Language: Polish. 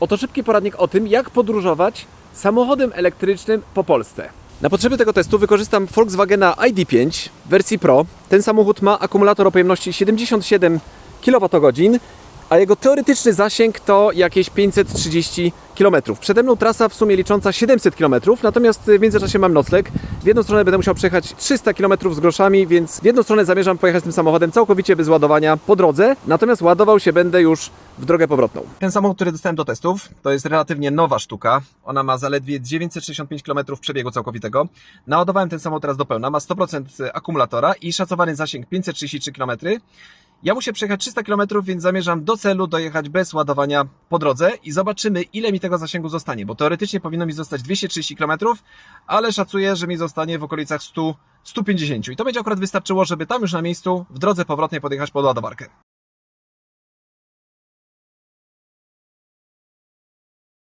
Oto szybki poradnik o tym, jak podróżować samochodem elektrycznym po Polsce. Na potrzeby tego testu wykorzystam Volkswagena ID5 w wersji Pro. Ten samochód ma akumulator o pojemności 77 kWh, a jego teoretyczny zasięg to jakieś 530 km. Przede mną trasa w sumie licząca 700 km, natomiast w międzyczasie mam nocleg. W jedną stronę będę musiał przejechać 300 km z groszami, więc w jedną stronę zamierzam pojechać tym samochodem całkowicie bez ładowania po drodze, natomiast ładował się będę już w drogę powrotną. Ten samochód, który dostałem do testów, to jest relatywnie nowa sztuka. Ona ma zaledwie 965 km przebiegu całkowitego. Naładowałem ten samochód teraz do pełna, ma 100% akumulatora i szacowany zasięg 533 km. Ja muszę przejechać 300 km, więc zamierzam do celu dojechać bez ładowania po drodze i zobaczymy, ile mi tego zasięgu zostanie, bo teoretycznie powinno mi zostać 230 km, ale szacuję, że mi zostanie w okolicach 100, 150 i to będzie akurat wystarczyło, żeby tam już na miejscu w drodze powrotnej podjechać pod ładowarkę.